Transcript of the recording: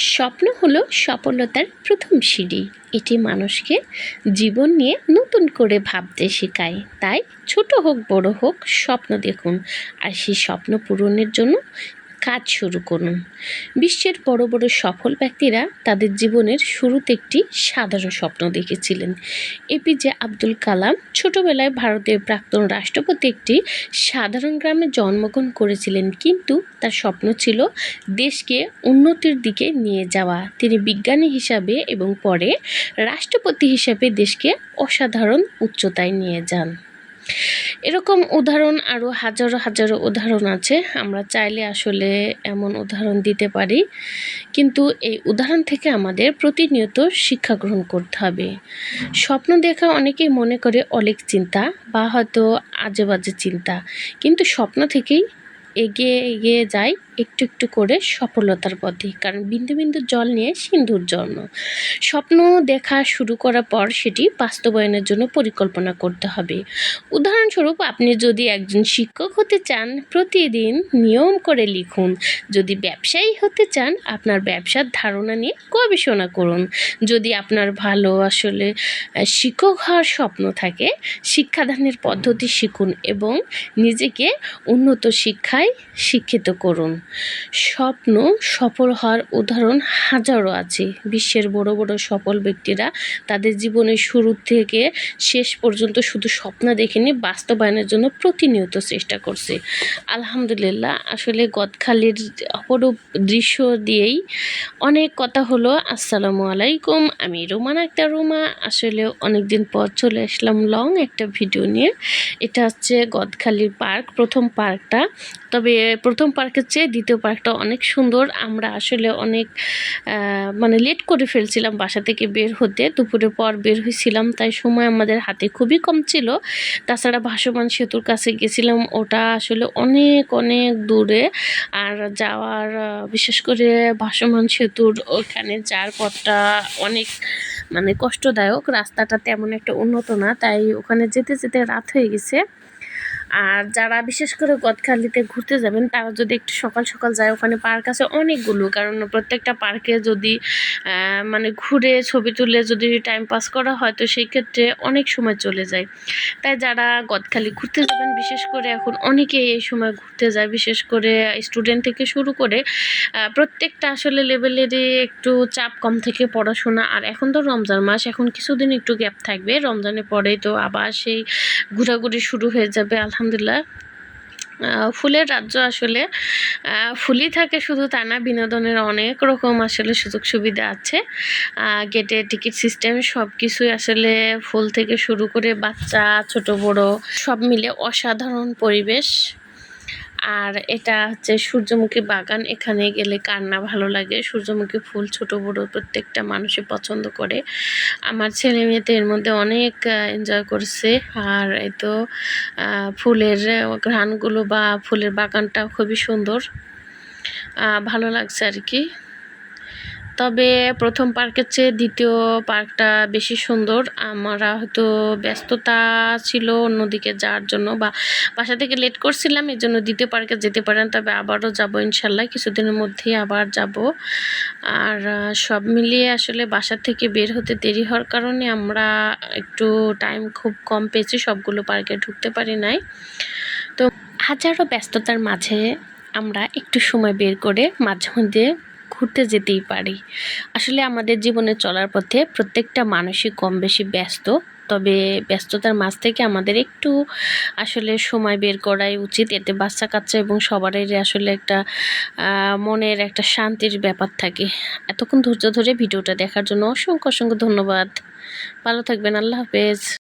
স্বপ্ন হলো সফলতার প্রথম সিঁড়ি। এটি মানুষকে জীবন নিয়ে নতুন করে ভাবতে শেখায়। তাই ছোট হোক, বড় হোক, স্বপ্ন দেখুন। আর সেই স্বপ্ন পূরণের জন্য কাজ শুরু করুন। বিশ্বের বড় বড় সফল ব্যক্তিরা তাদের জীবনের শুরুতে একটি সাধারণ স্বপ্ন দেখেছিলেন। এপিজে আব্দুল কালাম ছোটবেলায় ভারতের প্রাক্তন রাষ্ট্রপতি একটি সাধারণ গ্রামে জন্মগ্রহণ করেছিলেন। কিন্তু তার স্বপ্ন ছিল দেশকে উন্নতির দিকে নিয়ে যাওয়া। তিনি বিজ্ঞানী হিসাবে এবং পরে রাষ্ট্রপতি হিসাবে দেশকে অসাধারণ উচ্চতায় নিয়ে যান। এরকম উদাহরণ আরও হাজারো হাজারো উদাহরণ আছে। আমরা চাইলে আসলে এমন উদাহরণ দিতে পারি। কিন্তু এই উদাহরণ থেকে আমাদের প্রতিনিয়ত শিক্ষা গ্রহণ করতে হবে। স্বপ্ন দেখা অনেকেই মনে করে অনেক চিন্তা বা হয়তো আজে বাজে চিন্তা। কিন্তু স্বপ্ন থেকেই এগিয়ে এগিয়ে যায় একটু একটু করে সফলতার পথে। কারণ বিন্দু বিন্দু জল নিয়ে সিন্ধুর জন্ম। স্বপ্ন দেখা শুরু করার পর সেটি বাস্তবায়নের জন্য পরিকল্পনা করতে হবে। উদাহরণস্বরূপ, আপনি যদি একজন শিক্ষক হতে চান, প্রতিদিন নিয়ম করে লিখুন। যদি ব্যবসায়ী হতে চান, আপনার ব্যবসার ধারণা নিয়ে গবেষণা করুন। যদি আপনার ভালো আসলে শিক্ষক হওয়ার স্বপ্ন থাকে, শিক্ষাদানের পদ্ধতি শিখুন এবং নিজেকে উন্নত শিক্ষায় শিক্ষিত করুন। স্বপ্ন সফল হওয়ার উদাহরণ হাজারো আছে। বিশ্বের বড় বড় সফল ব্যক্তিরা তাদের জীবনের শুরু থেকে শেষ পর্যন্ত শুধু স্বপ্ন দেখেনি, বাস্তবায়নের জন্য প্রতিনিয়ত চেষ্টা করছে। আলহামদুলিল্লাহ, আসলে গদখালির অপরূপ দৃশ্য দিয়েই অনেক কথা হলো। আসসালামু আলাইকুম, আমি রোমানা একটা রোমা। আসলে অনেকদিন পর চলে আসলাম লং একটা ভিডিও নিয়ে। এটা হচ্ছে গদখালির পার্ক, প্রথম পার্কটা। তবে প্রথম পার্কের চেয়ে দ্বিতীয় পার্কটা অনেক সুন্দর। আমরা আসলে অনেক মানে লেট করে ফেলছিলাম বাসা থেকে বের হতে। দুপুরে পর বের হয়েছিলাম তাই সময় আমাদের হাতে খুবই কম ছিল। তাছাড়া ভাসমান সেতুর কাছে গেছিলাম, ওটা আসলে অনেক অনেক দূরে। আর যাওয়ার বিশেষ করে ভাসমান সেতুর ওখানে যাওয়ার পথটা অনেক মানে কষ্টদায়ক। রাস্তাটা তেমন একটা উন্নত না, তাই ওখানে যেতে যেতে রাত হয়ে গেছে। আর যারা বিশেষ করে গদখালিতে ঘুরতে যাবেন, তারা যদি একটু সকাল সকাল যায়, ওখানে পার্ক আছে অনেকগুলো। কারণ প্রত্যেকটা পার্কে যদি মানে ঘুরে ছবি তুলে যদি টাইম পাস করা হয়, তো সেই ক্ষেত্রে অনেক সময় চলে যায়। তাই যারা গদখালি ঘুরতে যাবেন, বিশেষ করে এখন অনেকেই এই সময় ঘুরতে যায়, বিশেষ করে স্টুডেন্ট থেকে শুরু করে প্রত্যেকটা আসলে লেভেলেরই একটু চাপ কম থেকে পড়াশোনা। আর এখন তো রমজান মাস, এখন কিছুদিন একটু গ্যাপ থাকবে। রমজানের পরেই তো আবার সেই ঘোরাঘুরি শুরু হয়ে যাবে। আলহামদুলিল্লাহ। ফুলের রাজ্য আসলে ফুলই থাকে শুধু তা না, বিনোদনের অনেক রকম আসলে সুযোগ সুবিধা আছে। গেটে টিকিট সিস্টেম সব কিছুই আসলে ফুল থেকে শুরু করে বাচ্চা, ছোট, বড়, সব মিলে অসাধারণ পরিবেশ। আর এটা হচ্ছে সূর্যমুখী বাগান। এখানে গেলে কার না ভালো লাগে। সূর্যমুখী ফুল ছোট, বড় প্রত্যেকটা মানুষই পছন্দ করে। আমার ছেলে মেয়েতে এর মধ্যে অনেক এনজয় করছে। আর এই তো ফুলের ঘ্রাণগুলো বা ফুলের বাগানটা খুবই সুন্দর। ভালো লাগছে আর কি। তবে প্রথম পার্কের চেয়ে দ্বিতীয় পার্কটা বেশি সুন্দর। আমরা হয়তো ব্যস্ততা ছিল অন্যদিকে যাওয়ার জন্য বা বাসা থেকে লেট করছিলাম এই জন্য দ্বিতীয় পার্কে যেতে পারেন, তবে আবারও যাব ইনশাল্লাহ। কিছুদিনের মধ্যেই আবার যাব। আর সব মিলিয়ে আসলে বাসা থেকে বের হতে দেরি হওয়ার কারণে আমরা একটু টাইম খুব কম পেয়েছি, সবগুলো পার্কে ঢুকতে পারি নাই। তো হাজারো ব্যস্ততার মাঝে আমরা একটু সময় বের করে মাঝে মধ্যে ঘুরতে যেতেই পারি। আসলে আমাদের জীবনে চলার পথে প্রত্যেকটা মানুষই কম বেশি ব্যস্ত, তবে ব্যস্ততার মাঝ থেকে আমাদের একটু আসলে সময় বের করাই উচিত। এতে বাচ্চা কাচ্চা এবং সবারই আসলে একটা মনের একটা শান্তির ব্যাপার থাকে। এতক্ষণ ধৈর্য ধরে ভিডিওটা দেখার জন্য অসংখ্য অসংখ্য ধন্যবাদ। ভালো থাকবেন, আল্লাহ হাফেজ।